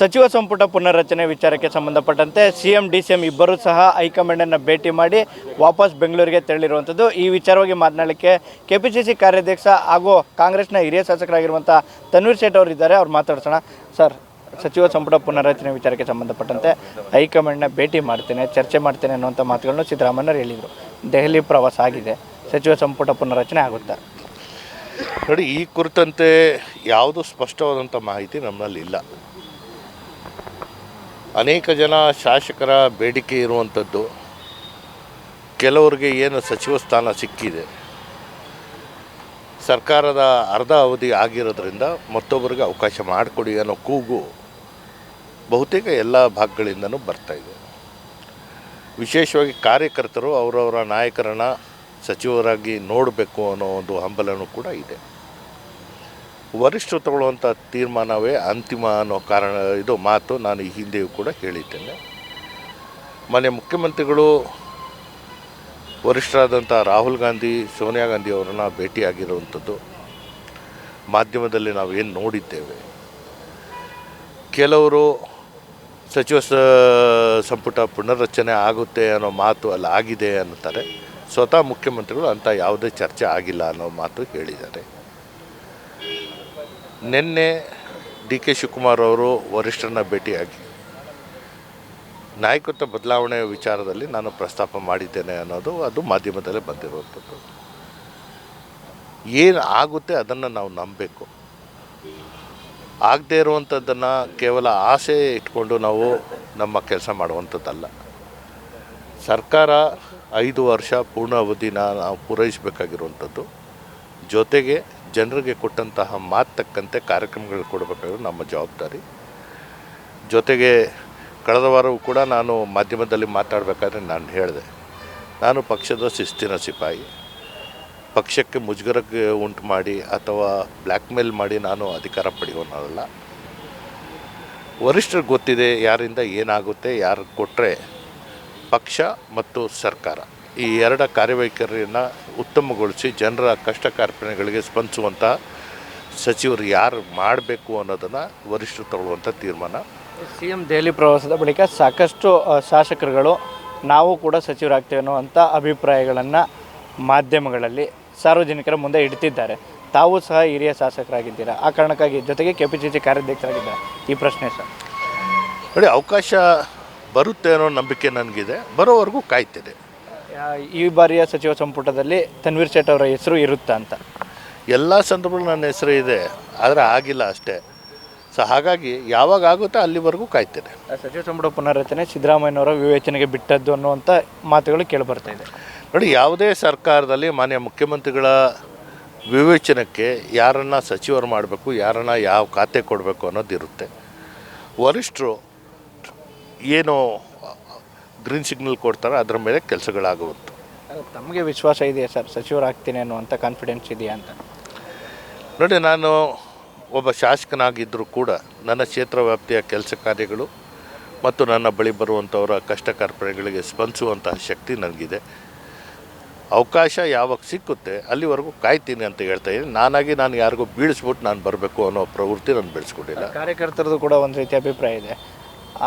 ಸಚಿವ ಸಂಪುಟ ಪುನರ್ರಚನೆ ವಿಚಾರಕ್ಕೆ ಸಂಬಂಧಪಟ್ಟಂತೆ ಸಿಎಂ ಡಿ ಸಿ ಎಂ ಇಬ್ಬರೂ ಸಹ ಹೈಕಮಾಂಡನ್ನು ಭೇಟಿ ಮಾಡಿ ವಾಪಸ್ ಬೆಂಗಳೂರಿಗೆ ತೆರಳಿರುವಂಥದ್ದು. ಈ ವಿಚಾರವಾಗಿ ಮಾತನಾಡಲಿಕ್ಕೆ ಕೆ ಪಿ ಸಿ ಸಿ ಕಾರ್ಯಾಧ್ಯಕ್ಷ ಹಾಗೂ ಕಾಂಗ್ರೆಸ್ನ ಹಿರಿಯ ಶಾಸಕರಾಗಿರುವಂಥ ತನ್ವೀರ್ ಸೇಠ್ ಅವರು ಇದ್ದಾರೆ. ಅವ್ರು ಮಾತಾಡ್ಸೋಣ. ಸರ್, ಸಚಿವ ಸಂಪುಟ ಪುನರ್ರಚನೆ ವಿಚಾರಕ್ಕೆ ಸಂಬಂಧಪಟ್ಟಂತೆ ಹೈಕಮಾಂಡ್ನ ಭೇಟಿ ಮಾಡ್ತೇನೆ, ಚರ್ಚೆ ಮಾಡ್ತೇನೆ ಅನ್ನುವಂಥ ಮಾತುಗಳನ್ನು ಸಿದ್ದರಾಮಯ್ಯರು ಹೇಳಿದರು. ದೆಹಲಿ ಪ್ರವಾಸ ಆಗಿದೆ. ಸಚಿವ ಸಂಪುಟ ಪುನರ್ರಚನೆ ಆಗುತ್ತಾ? ನೋಡಿ, ಈ ಕುರಿತಂತೆ ಯಾವುದು ಸ್ಪಷ್ಟವಾದಂಥ ಮಾಹಿತಿ ನಮ್ಮಲ್ಲಿ ಇಲ್ಲ. ಅನೇಕ ಜನ ಶಾಸಕರ ಬೇಡಿಕೆ ಇರುವಂಥದ್ದು. ಕೆಲವರಿಗೆ ಏನು ಸಚಿವ ಸ್ಥಾನ ಸಿಕ್ಕಿದೆ. ಸರ್ಕಾರದ ಅರ್ಧ ಅವಧಿ ಆಗಿರೋದ್ರಿಂದ ಮತ್ತೊಬ್ಬರಿಗೆ ಅವಕಾಶ ಮಾಡಿಕೊಡಿ ಅನ್ನೋ ಕೂಗು ಬಹುತೇಕ ಎಲ್ಲ ಭಾಗಗಳಿಂದನೂ ಬರ್ತಾ ಇದೆ. ವಿಶೇಷವಾಗಿ ಕಾರ್ಯಕರ್ತರು, ಅವರವರ ನಾಯಕರನ್ನು ಸಚಿವರಾಗಿ ನೋಡಬೇಕು ಅನ್ನೋ ಒಂದು ಹಂಬಲನೂ ಕೂಡ ಇದೆ. ವರಿಷ್ಠರು ತಗೊಳ್ಳುವಂಥ ತೀರ್ಮಾನವೇ ಅಂತಿಮ ಅನ್ನೋ ಕಾರಣ, ಇದು ಮಾತು ನಾನು ಈ ಹಿಂದೆಯೂ ಕೂಡ ಹೇಳಿದ್ದೇನೆ. ಮನೆ ಮುಖ್ಯಮಂತ್ರಿಗಳು ವರಿಷ್ಠರಾದಂಥ ರಾಹುಲ್ ಗಾಂಧಿ, ಸೋನಿಯಾ ಗಾಂಧಿ ಅವರನ್ನು ಭೇಟಿಯಾಗಿರುವಂಥದ್ದು. ಮಾಧ್ಯಮದಲ್ಲಿ ನಾವು ಏನು ನೋಡಿದ್ದೇವೆ? ಕೆಲವರು ಸಚಿವ ಸಂಪುಟ ಪುನರ್ರಚನೆ ಆಗುತ್ತೆ ಅನ್ನೋ ಮಾತು ಅಲ್ಲಿ ಆಗಿದೆ ಅನ್ನುತ್ತಾರೆ. ಸ್ವತಃ ಮುಖ್ಯಮಂತ್ರಿಗಳು ಅಂಥ ಯಾವುದೇ ಚರ್ಚೆ ಆಗಿಲ್ಲ ಅನ್ನೋ ಮಾತು ಹೇಳಿದ್ದಾರೆ. ನಿನ್ನೆ ಡಿ ಕೆ ಶಿವಕುಮಾರ್ ಅವರು ವರಿಷ್ಠರನ್ನ ಭೇಟಿಯಾಗಿ ನಾಯಕತ್ವ ಬದಲಾವಣೆ ವಿಚಾರದಲ್ಲಿ ನಾನು ಪ್ರಸ್ತಾಪ ಮಾಡಿದ್ದೇನೆ ಅನ್ನೋದು ಅದು ಮಾಧ್ಯಮದಲ್ಲೇ ಬಂದಿರುವಂಥದ್ದು ಏನು ಆಗುತ್ತೆ ಅದನ್ನು ನಾವು ನಂಬಬೇಕು. ಆಗದೇ ಇರುವಂಥದ್ದನ್ನು ಕೇವಲ ಆಸೆ ಇಟ್ಕೊಂಡು ನಾವು ನಮ್ಮ ಕೆಲಸ ಮಾಡುವಂಥದ್ದಲ್ಲ ಸರ್ಕಾರ ಐದು ವರ್ಷ ಪೂರ್ಣ ಅವಧಿನ ನಾವು ಪೂರೈಸಬೇಕಾಗಿರುವಂಥದ್ದು ಜೊತೆಗೆ ಜನರಿಗೆ ಕೊಟ್ಟಂತಹ ಮಾತು ತಕ್ಕಂತೆ ಕಾರ್ಯಕ್ರಮಗಳು ಕೊಡಬೇಕಾಗಿರೋದು ನಮ್ಮ ಜವಾಬ್ದಾರಿ. ಜೊತೆಗೆ ಕಳೆದ ವಾರವೂ ಕೂಡ ನಾನು ಮಾಧ್ಯಮದಲ್ಲಿ ಮಾತಾಡಬೇಕಾದ್ರೆ ನಾನು ಹೇಳಿದೆ. ನಾನು ಪಕ್ಷದ ಶಿಸ್ತಿನ ಸಿಪಾಯಿ. ಪಕ್ಷಕ್ಕೆ ಮುಜುಗರಕ್ಕೆ ಉಂಟು ಮಾಡಿ ಅಥವಾ ಬ್ಲ್ಯಾಕ್ಮೇಲ್ ಮಾಡಿ ನಾನು ಅಧಿಕಾರ ಪಡೆಯೋನಲ್ಲ ವರಿಷ್ಠರಿಗೆ ಗೊತ್ತಿದೆ ಯಾರಿಂದ ಏನಾಗುತ್ತೆ, ಯಾರು ಕೊಟ್ಟರೆ ಪಕ್ಷ ಮತ್ತು ಸರ್ಕಾರ. ಈ ಎರಡ ಕಾರ್ಯವೈಖರಿಯನ್ನು ಉತ್ತಮಗೊಳಿಸಿ ಜನರ ಕಷ್ಟ ಕಾರ್ಪಣ್ಯಗಳಿಗೆ ಸ್ಪಂದಿಸುವಂಥ ಸಚಿವರು ಯಾರು ಮಾಡಬೇಕು ಅನ್ನೋದನ್ನು ವರಿಷ್ಠರು ತಗೊಳ್ಳುವಂಥ ತೀರ್ಮಾನ. ಸಿ ಎಂ ದೆಹಲಿ ಪ್ರವಾಸದ ಬಳಿಕ ಸಾಕಷ್ಟು ಶಾಸಕರುಗಳು ನಾವು ಕೂಡ ಸಚಿವರಾಗ್ತೇವೆ ಅನ್ನುವಂಥ ಅಭಿಪ್ರಾಯಗಳನ್ನು ಮಾಧ್ಯಮಗಳಲ್ಲಿ ಸಾರ್ವಜನಿಕರ ಮುಂದೆ ಇಡ್ತಿದ್ದಾರೆ. ತಾವು ಸಹ ಹಿರಿಯ ಶಾಸಕರಾಗಿದ್ದೀರಾ? ಆ ಕಾರಣಕ್ಕಾಗಿ ಜೊತೆಗೆ ಕೆ ಪಿ ಸಿ ಸಿ ಕಾರ್ಯಾಧ್ಯಕ್ಷರಾಗಿದ್ದಾರೆ? ಈ ಪ್ರಶ್ನೆ ಸರ್. ನೋಡಿ ಅವಕಾಶ ಬರುತ್ತೆ ಅನ್ನೋ ನಂಬಿಕೆ ನನಗಿದೆ. ಬರೋವರೆಗೂ ಕಾಯ್ತಿದೆ. ಈ ಬಾರಿಯ ಸಚಿವ ಸಂಪುಟದಲ್ಲಿ ತನ್ವೀರ್ ಸೇಠ್ ಅವರ ಹೆಸರು ಇರುತ್ತಾ ಅಂತ? ಎಲ್ಲ ಸಂದರ್ಭಗಳು ನನ್ನ ಹೆಸರು ಇದೆ ಆದರೆ ಆಗಿಲ್ಲ ಅಷ್ಟೇ. ಸೊ ಹಾಗಾಗಿ ಯಾವಾಗ ಆಗುತ್ತೋ ಅಲ್ಲಿವರೆಗೂ ಕಾಯ್ತೇನೆ. ಸಚಿವ ಸಂಪುಟ ಪುನರ್ರಚನೆ ಸಿದ್ದರಾಮಯ್ಯನವರ ವಿವೇಚನೆಗೆ ಬಿಟ್ಟದ್ದು ಅನ್ನುವಂಥ ಮಾತುಗಳು ಕೇಳಿಬರ್ತಾ ಇದೆ. ನೋಡಿ ಯಾವುದೇ ಸರ್ಕಾರದಲ್ಲಿ ಮಾನ್ಯ ಮುಖ್ಯಮಂತ್ರಿಗಳ ವಿವೇಚನಕ್ಕೆ ಯಾರನ್ನು ಸಚಿವರು ಮಾಡಬೇಕು ಯಾರನ್ನು ಯಾವ ಖಾತೆ ಕೊಡಬೇಕು ಅನ್ನೋದಿರುತ್ತೆ. ವರಿಷ್ಠರು ಏನು ಗ್ರೀನ್ ಸಿಗ್ನಲ್ ಕೊಡ್ತಾರೆ ಅದರ ಮೇಲೆ ಕೆಲಸಗಳಾಗುವಂಥ ತಮಗೆ ವಿಶ್ವಾಸ ಇದೆಯಾ ಸರ್? ಸಚಿವರಾಗ್ತೀನಿ ಅನ್ನುವಂಥ ಕಾನ್ಫಿಡೆನ್ಸ್ ಇದೆಯಾ ಅಂತ? ನೋಡಿ ನಾನು ಒಬ್ಬ ಶಾಸಕನಾಗಿದ್ದರೂ ಕೂಡ ನನ್ನ ಕ್ಷೇತ್ರ ವ್ಯಾಪ್ತಿಯ ಕೆಲಸ ಕಾರ್ಯಗಳು ಮತ್ತು ನನ್ನ ಬಳಿ ಬರುವಂಥವರ ಕಷ್ಟ ಕಾರ್ಪಣ್ಯಗಳಿಗೆ ಸ್ಪಂದಿಸುವಂತಹ ಶಕ್ತಿ ನನಗಿದೆ. ಅವಕಾಶ ಯಾವಾಗ ಸಿಕ್ಕುತ್ತೆ ಅಲ್ಲಿವರೆಗೂ ಕಾಯ್ತೀನಿ ಅಂತ ಹೇಳ್ತಾ ಇದ್ದೀನಿ. ನಾನಾಗಿ ನಾನು ಯಾರಿಗೂ ಬೀಳಿಸ್ಬಿಟ್ಟು ನಾನು ಬರಬೇಕು ಅನ್ನೋ ಪ್ರವೃತ್ತಿ ನಾನು ಬೆಳೆಸ್ಕೊಂಡಿಲ್ಲ. ಕಾರ್ಯಕರ್ತರದ್ದು ಕೂಡ ಒಂದು ರೀತಿ ಅಭಿಪ್ರಾಯ ಇದೆ.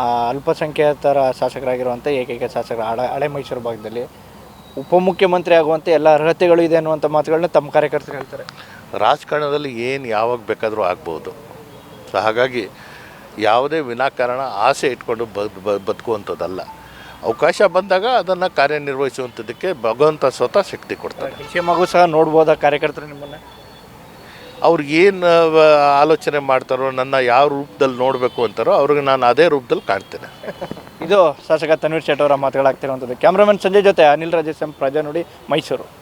ಅಲ್ಪಸಂಖ್ಯಾತರ ಶಾಸಕರಾಗಿರುವಂಥ ಏಕೈಕ ಶಾಸಕರು ಹಳೆ ಹಳೆ ಮೈಸೂರು ಭಾಗದಲ್ಲಿ ಉಪಮುಖ್ಯಮಂತ್ರಿ ಆಗುವಂಥ ಎಲ್ಲ ಅರ್ಹತೆಗಳು ಇದೆ ಅನ್ನುವಂಥ ಮಾತುಗಳನ್ನ ತಮ್ಮ ಕಾರ್ಯಕರ್ತರು ಹೇಳ್ತಾರೆ. ರಾಜಕಾರಣದಲ್ಲಿ ಏನು ಯಾವಾಗ ಬೇಕಾದರೂ ಆಗ್ಬೋದು. ಸೊ ಹಾಗಾಗಿ ಯಾವುದೇ ವಿನಾಕಾರಣ ಆಸೆ ಇಟ್ಕೊಂಡು ಬದುಕುವಂಥದ್ದಲ್ಲ. ಅವಕಾಶ ಬಂದಾಗ ಅದನ್ನು ಕಾರ್ಯನಿರ್ವಹಿಸುವಂಥದ್ದಕ್ಕೆ ಭಗವಂತ ಸ್ವತಃ ಶಕ್ತಿ ಕೊಡ್ತಾರೆ. ಮಗು ಸಹ ನೋಡ್ಬೋದಾ ಕಾರ್ಯಕರ್ತರು ನಿಮ್ಮನ್ನು? ಅವ್ರು ಏನು ಆಲೋಚನೆ ಮಾಡ್ತಾರೋ, ನನ್ನ ಯಾವ ರೂಪದಲ್ಲಿ ನೋಡಬೇಕು ಅಂತಾರೋ, ಅವ್ರಿಗೆ ನಾನು ಅದೇ ರೂಪದಲ್ಲಿ ಕಾಣ್ತೇನೆ. ಇದು ಶಾಸಕ ತನ್ವೀರ್ ಶೆಟ್ಟಿ ಅವರ ಮಾತುಗಳಾಗ್ತಿರುವಂಥದ್ದು. ಕ್ಯಾಮ್ರಾಮನ್ ಸಂಜಯ್ ಜೊತೆ ಅನಿಲ್ ರಾಜೇಶ್ ಪ್ರಜಾ ನೋಡಿ ಮೈಸೂರು.